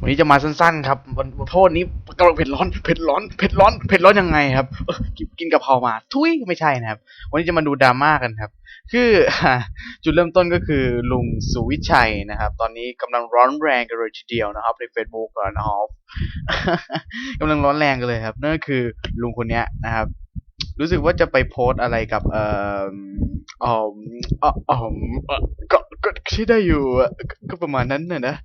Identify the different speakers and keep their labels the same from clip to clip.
Speaker 1: วันนี้จะมาสั้นๆ ครับวันวันโทษนี้กำลังเผ็ดร้อนเผ็ดร้อนเผ็ดร้อนเผ็ดร้อนยังไงครับกินกินกะเพรามา ทุยไม่ใช่นะครับ วันนี้จะมาดูดราม่ากันครับ คือจุดเริ่มต้นก็คือลุงสุวิชัยนะครับ ตอนนี้กำลังร้อนแรงกันเลยทีเดียวนะครับใน Facebook นะครับกำลังร้อนแรงกันเลยครับ นั่นก็คือลุงคนเนี้ยนะครับ รู้สึกว่าจะไปโพสต์อะไรกับเอ่ออ๋ออ๋ออ๋อเอ่อก็ก็ ใช่ได้อยู่อะก็ประมาณนั้นน่ะนะ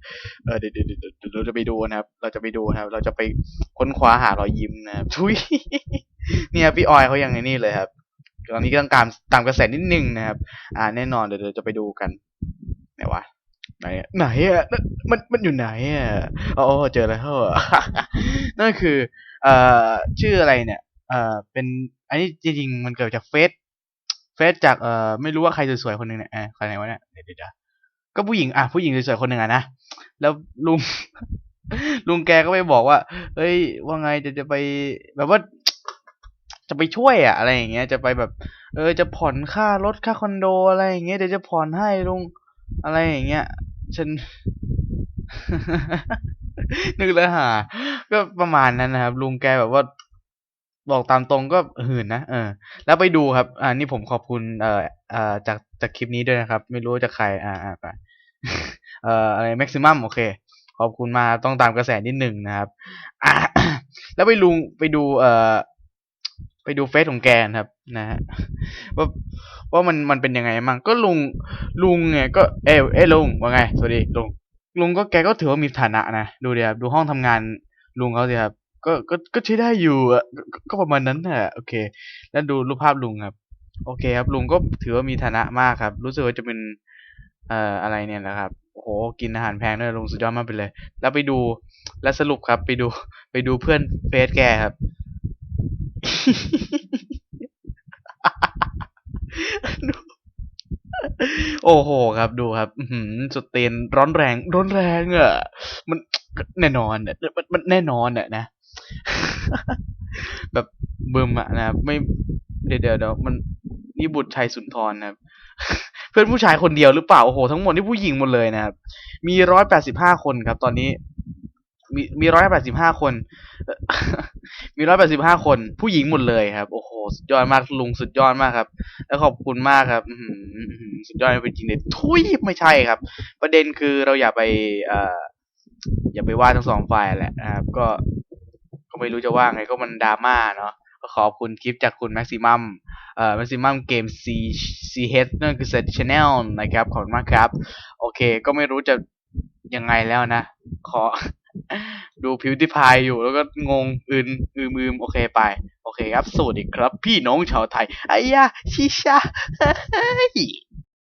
Speaker 1: เออเดี๋ยวเดี๋ยวเราจะไปดูนะครับ เราจะไปดูนะครับ เราจะไปค้นคว้าหารอยยิ้มนะครับทุยเนี่ยพี่ออยเขายังไงนี่เลยครับตอนนี้ก็ต้องตามตามกระแสนิดนึงนะครับ อ่า แน่นอนเดี๋ยวเดี๋ยวจะไปดูกันไหนวะไหนอะไหนอะนั่นมันมันอยู่ไหนอะอ๋อเจอแล้วนั่นคือ เอ่อชื่ออะไรเนี่ย เอ่อเป็นอันนี้จริงๆมันเกิดจากเฟซเฟซจากเอ่อไม่รู้ว่าใครสวยๆคนหนึ่งเนี่ยใครไหนวะเนี่ยเดี๋ยวเดี๋ยว ก็ผู้หญิงอะผู้หญิงสวยๆคนหนึ่งอะนะแล้วลุง ลุงแกก็ไปบอกว่า เฮ้ย ว่าไงจะจะไปแบบว่า จะไปช่วยอะอะไรอย่างเงี้ย จะไปแบบ เออ จะผ่อนค่ารถค่าคอนโดอะไรอย่างเงี้ยเดี๋ยวจะผ่อนให้ลุงอะไรอย่างเงี้ย ฉัน นึกแล้วหา ก็ประมาณนั้นนะครับ ลุงแกแบบว่า บอกตามตรงก็หื่นนะเออ แล้วไปดูครับ อ่านี่ผมขอบคุณเอ่อเอ่อจากจากคลิปนี้ด้วยนะครับ ไม่รู้จากใคร อ่าอ่าไปเอ่ออะไรแม็กซิมัมโอเค ขอบคุณมาต้องตามกระแสนิดหนึ่งนะครับอ่าแล้วไปลุงไปดู เอ่อไปดูเฟซของแกนะครับ นะฮะว่าว่ามันมันเป็นยังไงมั่งก็ลุงลุงเนี่ยก็เอ้ยเอ้ยลุงว่าไงสวัสดีลุงลุงก็แกก็ถือว่ามีฐานะนะดูดิครับดูห้องทำงานลุงเขาสิครับ ก็ก็ก็ใช้ได้อยู่อะก็ก็ประมาณนั้นแหละโอเค แล้วดูรูปภาพลุงครับ โอเคครับลุงก็ถือว่ามีฐานะมากครับ รู้สึกว่าจะเป็นเอ่ออะไรเนี่ยนะครับโอ้โหกินอาหารแพงด้วยลุงสุดยอดมากไปเลย แล้วไปดูแล้วสรุปครับ ไปดูไปดูเพื่อนเฟซแกครับ โอ้โหครับดูครับ อื้อหือสุดเตีนร้อนแรง ร้อนแรงอะมันแน่นอนอะมันมันแน่นอนอะนะ แบบเบึมอะนะครับไม่เดี๋ยวเดี๋ยวเดี๋ยวมันนี่บุตรชัยสุนทรนะครับ เพื่อนผู้ชายคนเดียวหรือเปล่าโอ้โหทั้งหมดนี่ผู้หญิงหมดเลยนะครับ มีร้อยแปดสิบห้าคนครับ ตอนนี้ มีมีร้อยแปดสิบห้าคน มีร้อยแปดสิบห้าคน ผู้หญิงหมดเลยครับ โอ้โหสุดยอดมากลุงสุดยอดมากครับ แล้วขอบคุณมากครับสุดยอดเป็นจริงเลยทุยไม่ใช่ครับ ประเด็นคือเราอย่าไป เอ่ออย่าไปว่าทั้งสองฝ่ายแหละนะครับ ก็ ไม่รู้จะว่าไงก็มันดราม่าเนาะก็ขอบคุณคลิปจากคุณแม็กซิมัมเอ่อแม็กซิมัมเกม C C H นั่นคือ Set Channel นะครับขอบคุณมากครับ โอเค ก็ไม่รู้จะยังไงแล้วนะ ขอดูพิวที่พายอยู่แล้วก็งงอืนอืมอืมโอเคไป โอเคครับ สวัสดีครับ พี่น้องชาวไทยไอ้ยาชิชา